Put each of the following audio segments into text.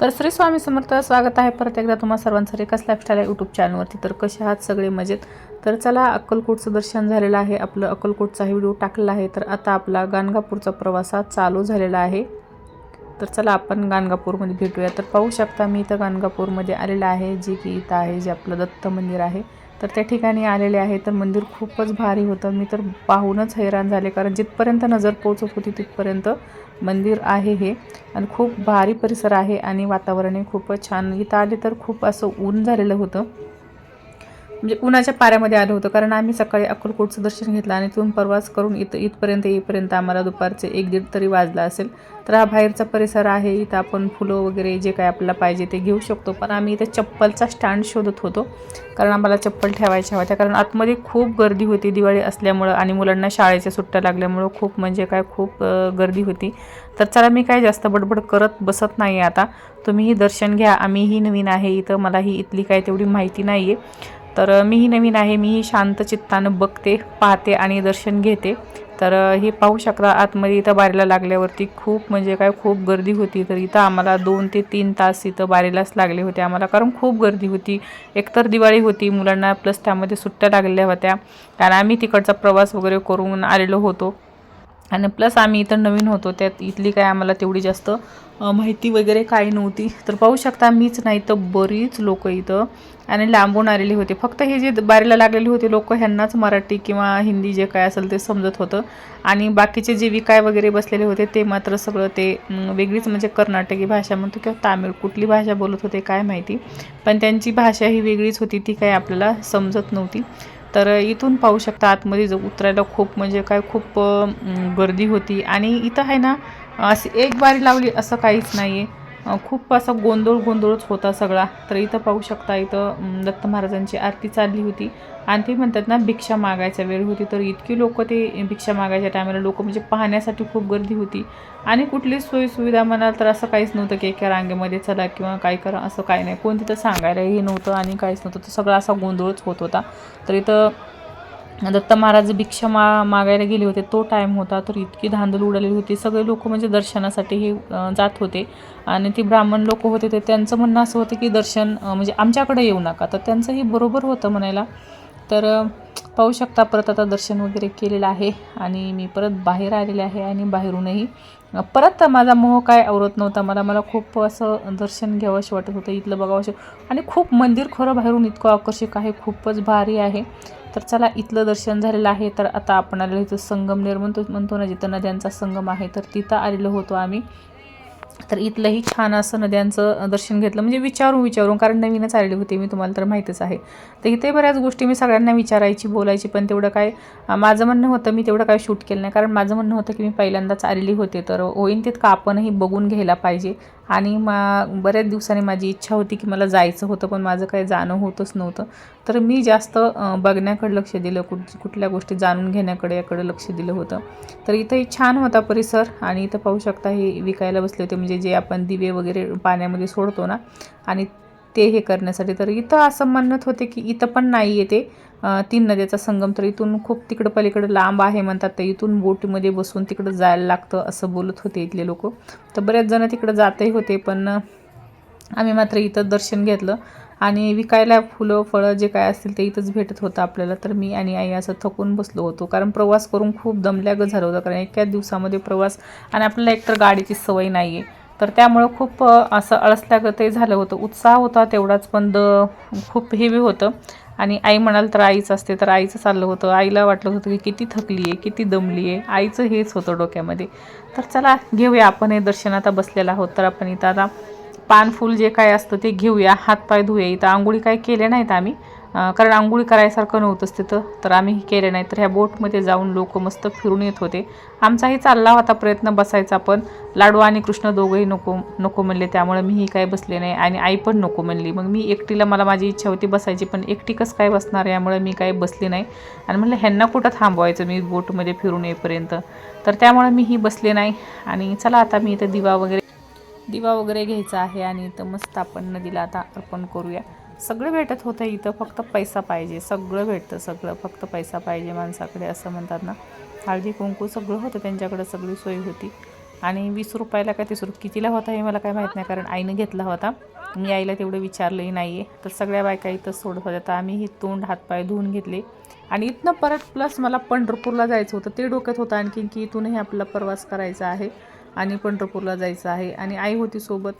तर श्री स्वामी समर्थ स्वागत आहे परत एकदा तुम्हा सर्वांचं रेखास लाईफस्टाईल या यूट्यूब चॅनलवरती तर कसे आहात सगळे मजेत? तर चला अक्कलकोटचं दर्शन झालेलं आहे. आपलं अक्कलकोटचाही व्हिडिओ टाकलेला आहे. तर आता आपला गाणगापूरचा प्रवास हा चालू झालेला आहे. तर चला आपण गाणगापूरमध्ये भेटूया. तर पाहू शकता मी इथं गाणगापूरमध्ये आलेलं आहे. जे की इथं आहे जे आपलं दत्त मंदिर आहे. तर त्या ठिकाणी आलेले आहे तर मंदिर खूपच भारी होतं. मी तर पाहूनच हैराण झाले कारण जिथपर्यंत नजर पोचत होती तिथपर्यंत मंदिर आहे हे. आणि खूप भारी परिसर आहे आणि वातावरणही खूपच छान. इथं आले तर खूप असं ऊन झालेलं होतं. म्हणजे उन्हाच्या पाऱ्यामध्ये आलं होतं. कारण आम्ही सकाळी अक्कलकोटचं दर्शन घेतलं आणि तिथून प्रवास करून इथं इथपर्यंत येईपर्यंत आम्हाला दुपारचे एक दीड तरी वाजला असेल. तर हा बाहेरचा परिसर आहे. इथं आपण फुलं वगैरे जे काय आपल्याला पाहिजे ते घेऊ शकतो. पण आम्ही इथे चप्पलचा स्टँड शोधत होतो. कारण आम्हाला चप्पल ठेवायच्या होत्या. कारण आतमध्ये खूप गर्दी होती दिवाळी असल्यामुळं आणि मुलांना शाळेच्या सुट्ट्या लागल्यामुळं खूप म्हणजे काय खूप गर्दी होती. तर चला मी काय जास्त बडबड करत बसत नाही आहे आता. तुम्हीही दर्शन घ्या. आम्हीही नवीन आहे. इथं मलाही इथली काय तेवढी माहिती नाही आहे तर मीही नवीन आहे मीही शांत चित्तानं बघते पाहते आणि दर्शन घेते. तर हे पाहू शकता आतमध्ये इथं बारीला लागल्यावरती खूप म्हणजे काय खूप गर्दी होती. तर इथं आम्हाला दोन ते तीन तास इथं बारीलाच लागले होते आम्हाला कारण खूप गर्दी होती. एकतर दिवाळी होती मुलांना प्लस त्यामध्ये सुट्ट्या लागल्या होत्या. कारण आम्ही तिकडचा प्रवास वगैरे करून आलेलो होतो. आणि प्लस आम्ही इथं नवीन होतो त्यात इथली काय आम्हाला तेवढी जास्त माहिती वगैरे काही नव्हती. तर पाहू शकता मीच नाही तर बरीच लोक इथं. आणि लांबून आलेली होती. फक्त हे जे बारीला लागलेले होते लोक ह्यांनाच मराठी किंवा हिंदी जे काय असेल ते समजत होतं. आणि बाकीचे जे विकाय वगैरे बसलेले होते ते मात्र सगळं ते वेगळीच म्हणजे कर्नाटकी भाषा म्हणतो किंवा तामिळ कुठली भाषा बोलत होते काय माहिती. पण त्यांची भाषा ही वेगळीच होती ती काय आपल्याला समजत नव्हती. तर इथून पाहू शकता आतमध्ये जो उतरायला खूप म्हणजे काय खूप गर्दी होती. आणि इथं आहे ना अशी एक बारी लावली असं काहीच नाही आहे खूप असा गोंधळ गोंधळच होता सगळा. तर इथं पाहू शकता इथं दत्त महाराजांची आरती चालली होती. आणि ते म्हणतात ना भिक्षा मागायचा वेळ होती. तर इतकी लोक ते भिक्षा मागायच्या टायमाला लोक म्हणजे पाहण्यासाठी खूप गर्दी होती. आणि कुठलीच सोयीसुविधा म्हणाल तर असं काहीच नव्हतं की एका रांगेमध्ये चला किंवा काय करा असं काही नाही. कोण तिथं सांगायलाही नव्हतं आणि काहीच नव्हतं. तर सगळा असा गोंधळच होत होता. तर इथं दत्त महाराज भिक्षा मा मागायला गेले होते तो टाईम होता तर इतकी धांदल उडालेली होती. सगळे लोक म्हणजे दर्शनासाठी हे जात होते. आणि ती ब्राह्मण लोक होते ते त्यांचं म्हणणं असं होतं की दर्शन म्हणजे आमच्याकडे येऊ नका. तर त्यांचंही बरोबर होतं म्हणायला. तर पाहू शकता परत आता दर्शन वगैरे केलेलं आहे आणि मी परत बाहेर आलेले आहे आणि बाहेरूनही. परत माझा मोह काय आवरत नव्हता. मला मला खूप असं दर्शन घ्यावंशी वाटत होतं इथलं बघावंशी आणि खूप मंदिर खरं बाहेरून इतकं आकर्षक आहे खूपच भारी आहे. तर चला इथलं दर्शन झालेलं आहे. तर आता आपण आलेलो इथं संगमनेर म्हणतो म्हणतो ना जिथं नद्यांचा संगम आहे तर तिथं आलेलो होतो आम्ही. तर इथलंही छान असं नद्यांचं दर्शन घेतलं. म्हणजे विचारून विचारून कारण नवीनच आलेली होती मी तुम्हाला तर माहीतच आहे. तर इथे बऱ्याच गोष्टी मी सगळ्यांना विचारायची बोलायची पण तेवढं काय माझं म्हणणं होतं मी तेवढं काय शूट केलं नाही. कारण माझं म्हणणं होतं की मी पहिल्यांदाच आलेली होते. तर होईन तितकं आपणही बघून घ्यायला पाहिजे. आणि मा बऱ्याच दिवसांनी माझी इच्छा होती की मला जायचं होतं पण माझं काही जाणं होतच नव्हतं. तर मी जास्त बघण्याकडे लक्ष दिलं कुठ कुठल्या गोष्टी जाणून घेण्याकडे याकडे लक्ष दिलं होतं. तर इथंही छान होता परिसर आणि इथं पाहू शकता हे विकायला बसले होते म्हणजे जे आपण दिवे वगैरे पाण्यामध्ये सोडतो ना आणि ते हे करण्यासाठी. तर इथं असं म्हणत होते की इथं पण नाही आहे ते तीन नद्याचा संगम तर इथून खूप तिकडं पलीकडं लांब आहे म्हणतात तर इथून बोटीमध्ये बसून तिकडं जायला लागतं असं बोलत होते इथले लोक. तर बरेच जण तिकडं जातही होते पण आम्ही मात्र इथं दर्शन घेतलं. आणि विकायला फुलं फळं जे काय असतील ते इथंच भेटत होतं आपल्याला. तर मी आणि आई असं थकून बसलो होतो. कारण प्रवास करून खूप दमल्यागं झालं होतं. कारण एकाच दिवसामध्ये प्रवास आणि आपल्याला एकतर गाडीची सवय नाही आहे तर त्यामुळं खूप असं अळसल्यागतही झालं होतं. उत्साह होता तेवढाच पण द खूप हेवी होतं. आणि आई म्हणाल तर आईच असते तर आईचं चाललं होतं. आईला वाटलं होतं की किती थकली आहे किती दमली आहे आईचं हेच होतं डोक्यामध्ये. तर चला घेऊया आपण हे दर्शन. आता बसलेलं आहोत तर आपण इथं आता पान फूल जे काय असतं ते घेऊया. हातपाय धुया इथं आंघोळी काय केल्या नाहीत आम्ही. कारण आंघोळी करायसारखं नव्हतंच तिथं. तर आम्ही केले नाही. तर ह्या बोटमध्ये जाऊन लोक मस्त फिरून येत होते. आमचाही चालला होता प्रयत्न बसायचा पण लाडू आणि कृष्ण दोघंही नको नको म्हणले. त्यामुळे मीही काय बसले नाही आणि आई पण नको म्हणली. मग मी एकटीला मला माझी इच्छा होती बसायची पण एकटी कसं काय बसणार? यामुळे मी काय बसली नाही. आणि म्हणलं ह्यांना कुठं थांबवायचं मी बोटमध्ये फिरून येईपर्यंत? तर त्यामुळे मीही बसले नाही. आणि चला आता मी इथं दिवा वगैरे दिवा वगैरे घ्यायचा आहे आणि इथं मस्त आपण नदीला आता अर्पण करूया. सगळं भेटत होतं इथं फक्त पैसा पाहिजे. सगळं भेटतं सगळं. फक्त पैसा पाहिजे माणसाकडे असं म्हणतात ना. हळदी कुंकू सगळं होतं त्यांच्याकडे सगळी सोय होती. आणि वीस रुपयाला काय तीस रुपये कितीला होता हे मला काय माहीत नाही कारण आईनं घेतला होता. मी आईला तेवढं विचारलंही नाही आहे तर सगळ्या बायका इथं सोडत होत्या. तर आम्ही ही तोंड हातपाय धुवून घेतले. आणि इथनं परत प्लस मला पंढरपूरला जायचं होतं. ते डोक्यात होतं आणखीन की इथूनही आपला प्रवास करायचा आहे. आणि पंढरपूरला जायचं आहे. आणि आई होती सोबत.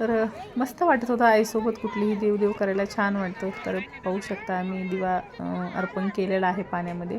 तर मस्त वाटत होतं आईसोबत कुठलीही देवदेव करायला. छान वाटतं. तर पाहू शकता आम्ही दिवा अर्पण केलेला आहे पाण्यामध्ये.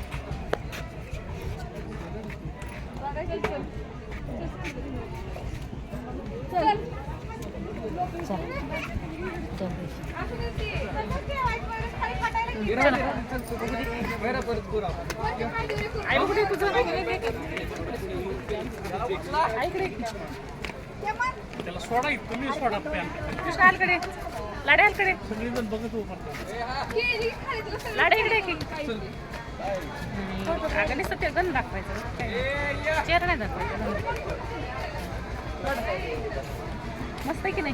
त्याला सोडा तुम्ही सोडा पॅन कृष्णालकडे सगळी जण बघत उभं इकडे की गण दाखवायचं चेअर नाही दाखवायचा. मस्त आहे की नाही?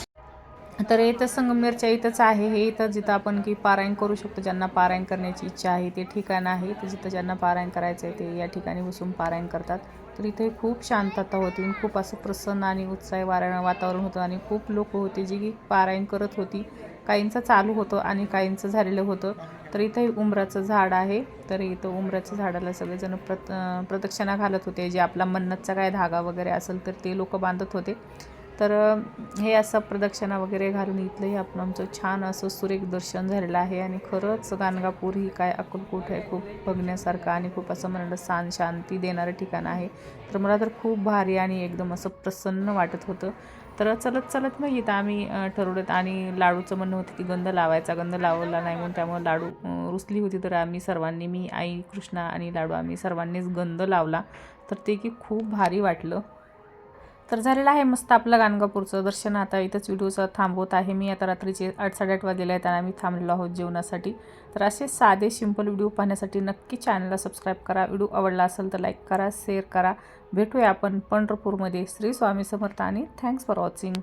तर इथं संगमेरच्या इथंच आहे. हे इथं जिथं आपण की पारायण करू शकतो ज्यांना पारायण करण्याची इच्छा आहे ते ठिकाण आहे. तर जिथं ज्यांना पारायण करायचं आहे ते या ठिकाणी बसून पारायण करतात. तर इथे खूप शांतता होती. आणि खूप असं प्रसन्न आणि उत्साही वारा वातावरण होतं आणि खूप लोक होते जी की पारायण करत होती. काहींचं चालू होतं आणि काहींचं झालेलं होतं. तर इथं उमराचं उंबराचं झाड आहे. तर इथं उंबराच्या झाडाला सगळेजण प्रत प्रदक्षिणा घालत होते. जे आपला मन्नतचा काय धागा वगैरे असेल तर ते लोक बांधत होते. तर हे असं प्रदक्षिणा वगैरे घालून इथलंही आपण आमचं छान असं सुरेख दर्शन झालेलं आहे आणि खरंच गाणगापूर ही काय अक्कलकोट आहे खूप बघण्यासारखं आणि खूप असं मनाला शान शांती देणारं ठिकाण आहे. तर मला तर खूप भारी आणि एकदम असं प्रसन्न वाटत होतं. तर चलत चलत मग इथं आम्ही ठरवलं आणि लाडूचं म्हणणं होतं की गंध लावायचा. गंध लावला नाही म्हणून त्यामुळे लाडू रुसली होती. तर आम्ही सर्वांनी मी आई कृष्णा आणि लाडू आम्ही सर्वांनीच गंध लावला. तर ते की खूप भारी वाटलं. तर झालेलं आहे मस्त आपलं गाणगापूरचं. दर्शन आता इथंच व्हिडिओचं थांबवत आहे. मी आता रात्रीचे आठ साडेआठ वाजलेले आहेत आणि आम्ही थांबलेलो आहोत जेवणासाठी. तर असे साधे सिंपल व्हिडिओ पाहण्यासाठी नक्की चॅनलला सबस्क्राईब करा. व्हिडिओ आवडला असेल तर लाईक करा शेअर करा. भेटूया आपण पंढरपूरमध्ये. श्री स्वामी समर्थ आणि थँक्स फॉर वॉचिंग